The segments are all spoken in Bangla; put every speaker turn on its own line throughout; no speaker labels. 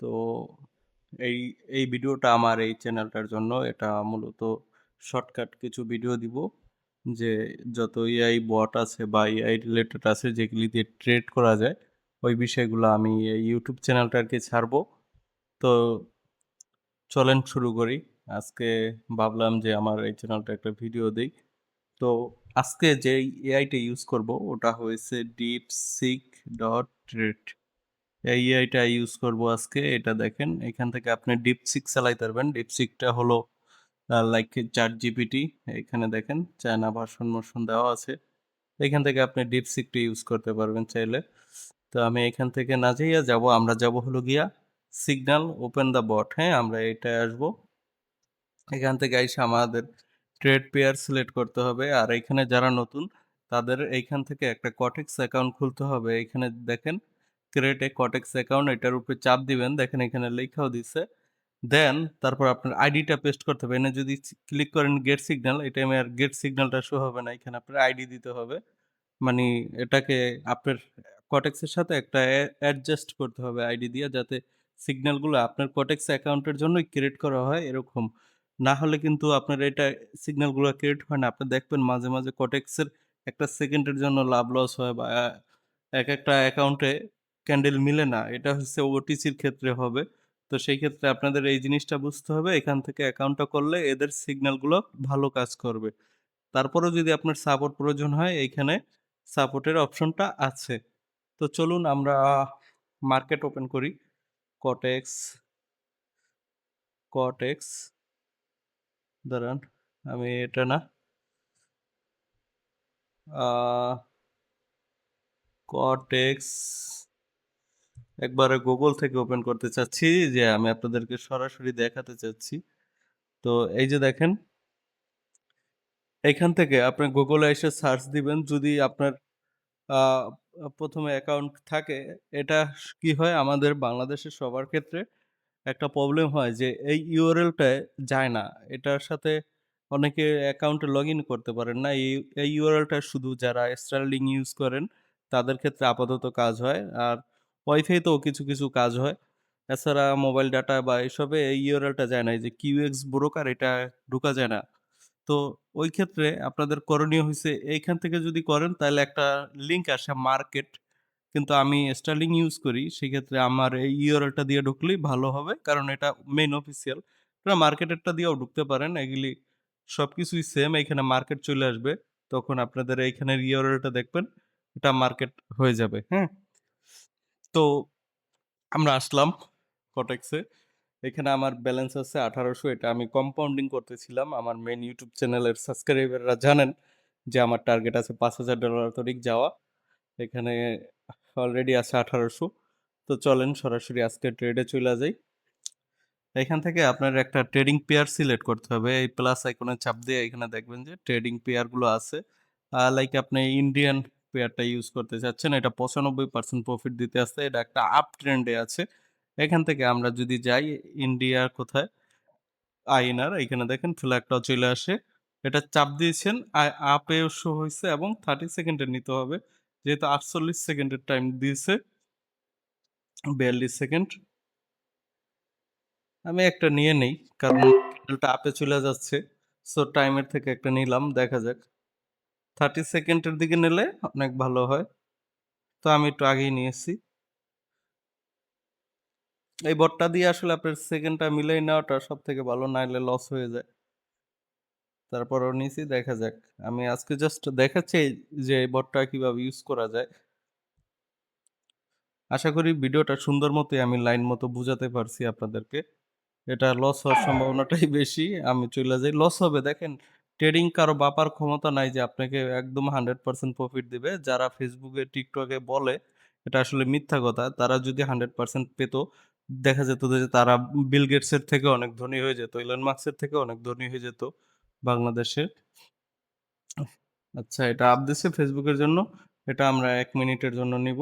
তো এই এই ভিডিওটা আমার এই চ্যানেলটার জন্য এটা মূলত শর্টকাট কিছু ভিডিও দিব যে যত এআই বট আছে বা এআই রিলেটেড আছে যেগুলি দিয়ে ট্রেড করা যায়, ওই বিষয়গুলো আমি এই ইউটিউব চ্যানেলটাকে ছাড়বো। তো চলেন শুরু করি। আজকে ভাবলাম যে আমার এই চ্যানেলটা একটা ভিডিও দিই। তো আজকে যে এআইটা ইউজ করব, ওটা হয়েছে ডিপ সিক ডট ট্রেড এই এআইটা ইউজ করব আজকে, এটা দেখেন, এখান থেকে আপনি ডিপ সিক চালাইতে পারবেন। ডিপ সিকটা হলো লাইক চার জিপিটি এখানে দেখেন চায়না ভার্সন মোশন দেওয়া আছে। এখান থেকে আপনি ডিপ সিকটা ইউজ করতে পারবেন চাইলে। তো আমি এখান থেকে না যাইয়া যাব, আমরা যাব হলো গিয়া সিগন্যাল ওপেন দ্য বট হ্যাঁ আমরা এটায় আসব। এখান থেকে এসে আমাদের ট্রেড পেয়ার সিলেক্ট করতে হবে। আর এখানে যারা নতুন, তাদের এইখান থেকে একটা কটেক্স অ্যাকাউন্ট খুলতে হবে। এখানে দেখেন ক্রিয়েট এ কটেক্স অ্যাকাউন্ট এটার উপরে চাপ দিবেন, দেখেন এখানে লেখাও দিছে। দেন তারপর আপনার আইডিটা পেস্ট করতে হবে। এনে যদি ক্লিক করেন গেট সিগন্যাল এটা আমি আর গেট সিগন্যালটা শো হবে না। এখানে আপনার আইডি দিতে হবে। মানে এটাকে আপনার কটেক্সের সাথে একটা অ্যাডজাস্ট করতে হবে আইডি দিয়ে, যাতে সিগন্যালগুলো আপনার কটেক্স অ্যাকাউন্টের জন্যই ক্রিয়েট করা হয় এরকম। না হলে কিন্তু আপনার এটা সিগন্যালগুলো ক্রিয়েট হয় না। আপনি দেখবেন মাঝে মাঝে কটেক্সের একটা সেকেন্ডের জন্য লাভ লস হয় বা এক একটা অ্যাকাউন্টে ক্যান্ডেল মিলে না, এটা হচ্ছে ওটিসির ক্ষেত্রে হবে। তো সেই ক্ষেত্রে আপনাদের এই জিনিসটা বুঝতে হবে, এখান থেকে অ্যাকাউন্টটা করলে এদের সিগন্যালগুলো ভালো কাজ করবে। তারপরেও যদি আপনার সাপোর্ট প্রয়োজন হয়, এইখানে সাপোর্টের অপশনটা আছে। তো চলুন আমরা মার্কেট ওপেন করি। কটেক্স কটেক্স দাঁড়ান, আমি এটা না কটেক্স একবারে গুগল থেকে ওপেন করতে চাচ্ছি, যে আমি আপনাদেরকে সরাসরি দেখাতে চাচ্ছি। তো এই যে দেখেন, এখান থেকে আপনি গুগলে এসে সার্চ দিবেন, যদি আপনার প্রথমে অ্যাকাউন্ট থাকে, এটা কি হয়? আমাদের বাংলাদেশের সবার ক্ষেত্রে একটা প্রবলেম হয় যে এই ইউআরএলটায় যায় না। এটার সাথে অনেকে অ্যাকাউন্টে লগ ইন করতে পারেন না। এই ইউআরএলটা শুধু যারা স্টার্লিং ইউজ করেন, তাদের ক্ষেত্রে আপাতত কাজ হয়। আর ওয়াইফাইতেও কিছু কিছু কাজ হয়। এছাড়া মোবাইল ডাটা বা এসবে এই ইউআরএলটা যায় না যে কিউএক্স ব্রোকার এটা ঢোকা যায় না। তো ওই ক্ষেত্রে আপনাদের করণীয় হয়েছে এইখান থেকে যদি করেন, তাহলে একটা লিঙ্ক আসে মার্কেট কিন্তু আমি স্টার্লিং ইউজ করি, সেক্ষেত্রে আমার এই ইউআরএলটা দিয়ে ঢুকলেই ভালো হবে, কারণ এটা মেইন অফিসিয়াল আপনারা মার্কেটেরটা দিয়েও ঢুকতে পারেন, এগুলি সব কিছুই সেম এখানে মার্কেট চলে আসবে। তখন আপনাদের এইখানের ইউআরএলটা দেখবেন, এটা মার্কেট হয়ে যাবে হ্যাঁ? তো আমরা আসলাম কটেক্সে এখানে আমার ব্যালেন্স আছে আঠারোশো, এটা আমি কম্পাউন্ডিং করতেছিলাম। আমার মেন ইউটিউব চ্যানেলের সাবস্ক্রাইবাররা জানেন যে আমার টার্গেট আছে পাঁচ হাজার ডলার তরিক যাওয়া। এখানে অলরেডি আছে আঠারোশো। তো চলেন সরাসরি আজকে ট্রেডে চলে যাই। এখান থেকে আপনার একটা ট্রেডিং পেয়ার সিলেক্ট করতে হবে। এই প্লাস আইকনে চাপ দিয়ে এখানে দেখবেন যে ট্রেডিং পেয়ারগুলো আছে। লাইক আপনি ইন্ডিয়ান পেয়ারটা ইউজ করতে চাচ্ছেন, এটা পঁচানব্বই পার্সেন্ট প্রফিট দিতে আসছে, এটা একটা আপ ট্রেন্ডে আছে। এখান থেকে আমরা যদি যাই ইন্ডিয়ার কোথায়? আইনার, এখানে দেখেন ফ্ল্যাগটাও চলে আসে। এটা চাপ দিয়েছেন আপে শো হয়েছে এবং থার্টি সেকেন্ডের নিতে হবে। যেহেতু আটচল্লিশ সেকেন্ডের টাইম দিয়েছে, বিয়াল্লিশ সেকেন্ড আমি একটা নিয়ে নেই, কারণ ক্যান্ডেলটা আপে চলে যাচ্ছে। সো টাইমের থেকে একটা নিলাম, দেখা যাক। থার্টি সেকেন্ডের দিকে নিলে অনেক ভালো হয়। তো আমি একটু আগেই নিয়েছি এই বটটা দিয়ে আসলে আপনার সেকেন্ডটা মিলেই নেওয়াটা সব থেকে ভালো, নাইলে লস হয়ে যায়। তারপরও নিয়েছি, দেখা যাক। আমি আজকে জাস্ট দেখাচ্ছি যে এই বটটা কীভাবে ইউজ করা যায়। আশা করি ভিডিওটা সুন্দর মতোই আমি লাইন মতো বুঝাতে পারছি আপনাদেরকে। এটা লস হওয়ার সম্ভাবনাটাই বেশি, আমি চলে যাই। লস হবে, দেখেন ট্রেডিং কারও বাপার ক্ষমতা নাই যে আপনাকে একদম হান্ড্রেড পার্সেন্ট প্রফিট দিবে। যারা ফেসবুকে টিকটকে বলে, এটা আসলে মিথ্যা কথা। তারা যদি হান্ড্রেড পার্সেন্ট পেত, দেখা যেত যে তারা বিল গেটসের থেকে অনেক ধনী হয়ে যেত ইলন মার্কসের থেকে অনেক ধনী হয়ে যেত বাংলাদেশে। আচ্ছা এটা আপ দিছে ফেসবুকের জন্য। এটা আমরা এক মিনিটের জন্য নিব।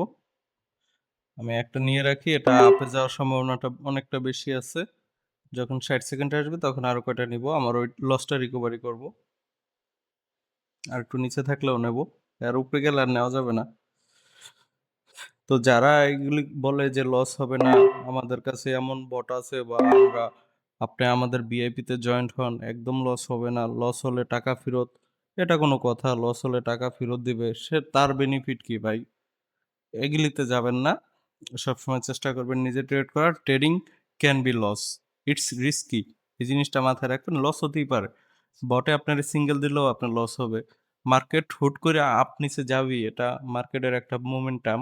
আমি একটা নিয়ে রাখি। এটা আপে যাওয়ার সম্ভাবনাটা অনেকটা বেশি আছে। যখন ষাট সেকেন্ড আসবে, তখন আরও কয়টা নিব? আমার ওই লসটা রিকভারি করব। আর একটু নিচে থাকলেও নেব। আর উপরে গেলে আর নেওয়া যাবে না। তো যারা এগুলি বলে যে লস হবে না, আমাদের কাছে এমন বট আছে বা আমরা, আপনি আমাদের ভিআইপিতে জয়েন্ট হন, একদম লস হবে না। লস হলে টাকা ফেরত, এটা কোনো কথা। লস হলে টাকা ফেরত দিবে, সে তার বেনিফিট কি ভাই? এগুলিতে যাবেন না। সবসময় চেষ্টা করবেন নিজে ট্রেড করার। Trading can be loss it's risky এই জিনিসটা মাথায় রাখবেন লস হতেই পারে। বটে আপনার সিঙ্গেল দিলেও আপনার লস হবে। মার্কেট হুট করে আপ নিচে যাবি এটা মার্কেটের একটা মোমেন্টাম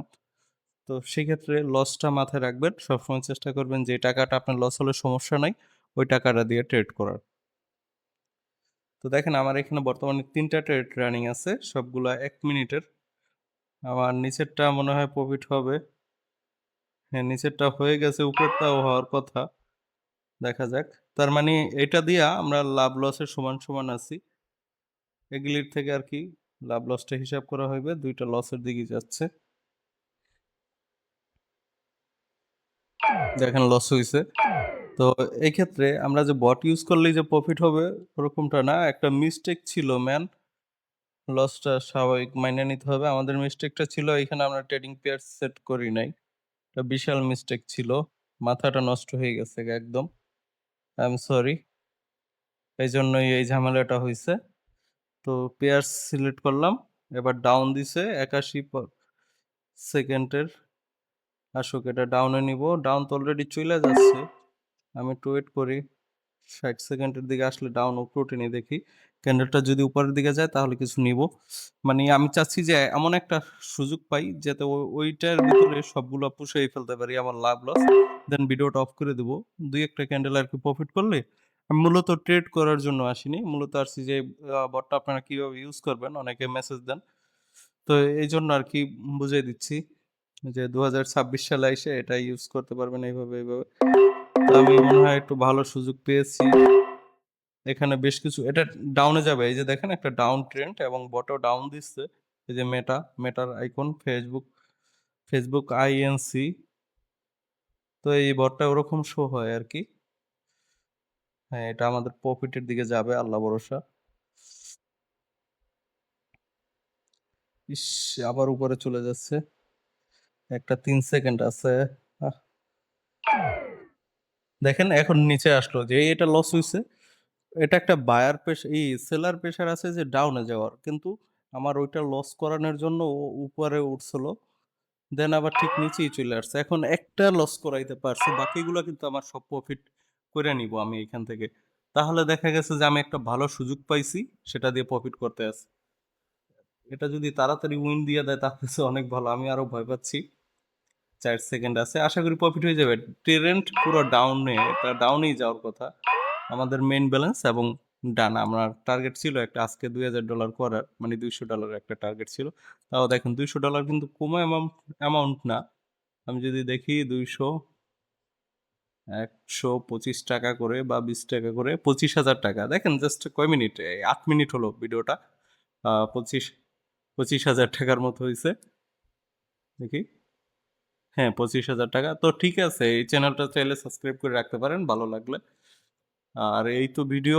তো সেক্ষেত্রে লসটা মাথায় রাখবেন, সবসময় চেষ্টা করবেন যে টাকাটা আপনার লস হলে সমস্যা নাই, ওই টাকাটা দিয়ে ট্রেড করার। তো দেখেন, আমার এখানে বর্তমানে তিনটা ট্রেড রানিং আছে, সবগুলা এক মিনিটের। আমার নিচেরটা মনে হয় প্রফিট হবে। হ্যাঁ নিচেরটা হয়ে গেছে, উপরটাও হওয়ার কথা। দেখা যাক। তার মানে এটা দিয়া আমরা লাভ লসের সমান সমান আছি। এগুলির থেকে আর কি লাভ লসটা হিসাব করা হইবে, দুইটা লসের দিকে যাচ্ছে। দেখেন লস হইছে। তো এই ক্ষেত্রে আমরা যে বট ইউজ করলেই যে প্রফিট হবে, ওরকমটা না। একটা মিস্টেক ছিল ম্যান লসটা স্বাভাবিক মাইনে নিতে হবে। আমাদের মিস্টেকটা ছিল, এখানে আমরা ট্রেডিং পেয়ার সেট করি নাই। একটা বিশাল মিস্টেক ছিল। মাথাটা নষ্ট হয়ে গেছে একদম। I am sorry. এই জন্যই এই ঝামেলাটা হয়েছে তো পেয়ার সিলেক্ট করলাম। এবার ডাউন দিছে একাশি সেকেন্ডের। আসুক, এটা ডাউনে নিব। ডাউন তো অলরেডি চলে যাচ্ছে। আমি একটু ওয়েট করি। ষাট সেকেন্ডের দিকে আসলে ডাউন উপরে টেনে দেখি। ক্যান্ডেলটা যদি উপরের দিকে যায় তাহলে কিছু নিব। মানে আমি চাচ্ছি যে এমন একটা সুযোগ পাই, যাতে ওই- ওইটার ভিতরে সবগুলো পুষিয়ে ফেলতে পারি আমার লাভ লস দেন ভিডিওটা অফ করে দেবো। দুই একটা ক্যান্ডেল আর কি প্রফিট করলে, আমি মূলত ট্রেড করার জন্য আসিনি। মূলত আসছি যে বটটা আপনারা কীভাবে ইউজ করবেন? অনেকে মেসেজ দেন। তো এই জন্য আর কি বুঝিয়ে দিচ্ছি যে দু সালে এসে এটা ইউজ করতে পারবেন এইভাবে এইভাবে। তো আমি মনে হয় একটু ভালো সুযোগ পেয়েছি। এখানে বেশ কিছু, এটা ডাউনে যাবে। এই যে দেখেন একটা ডাউন ট্রেন্ড এবং বটও ডাউন দিচ্ছে। এই যে মেটা মেটার আইকন ফেসবুক ফেসবুক আইএনসি তো এই বটটা ওরকম শো হয় আর কি হ্যাঁ এটা আমাদের প্রফিটের দিকে যাবে, আল্লাহ ভরসা। ইস, আবার উপরে চলে যাচ্ছে। একটা তিন সেকেন্ড আছে। দেখেন এখন নিচে আসলো যে এটা লস হয়েছে এটা একটা বায়ার পেশা এই সেলার প্রেশার আছে যে ডাউনে যাওয়ার। কিন্তু আমার ওইটা লস করানোর জন্য উপরে উঠছিল। দেন আবার ঠিক নিচেই চলে আসছে। এখন একটা লস করাইতে পারছি, বাকিগুলো কিন্তু আমার সব প্রফিট করে নিব আমি এখান থেকে। তাহলে দেখা গেছে যে আমি একটা ভালো সুযোগ পাইছি, সেটা দিয়ে প্রফিট করতে আছে এটা যদি তাড়াতাড়ি উইন দিয়ে দেয় তাহলে অনেক ভালো, আমি আরও ভয় পাচ্ছি। চার সেকেন্ড আছে, আশা করি প্রফিট হয়ে যাবে। ট্রেন্ড পুরো ডাউনে এটা ডাউনেই যাওয়ার কথা। আমাদের মেন ব্যালেন্স এবং ডান। আমার টার্গেট ছিল একটা আজকে দুই হাজার ডলার করার মানে দুইশো ডলার একটা টার্গেট ছিল। তাও দেখেন দুইশো ডলার কিন্তু কম অ্যামাউন্ট অ্যামাউন্ট না। আমি যদি দেখি দুইশো একশো পঁচিশ টাকা করে বা বিশ টাকা করে, পঁচিশ হাজার টাকা। দেখেন জাস্ট কয় মিনিট আট মিনিট হলো ভিডিওটা পঁচিশ পঁচিশ হাজার টাকার মতো হয়েছে দেখি। হ্যাঁ পঁচিশ হাজার টাকা। তো ঠিক আছে, এই চ্যানেলটা চাইলে সাবস্ক্রাইব করে রাখতে পারেন, ভালো লাগলে। আর এই তো ভিডিও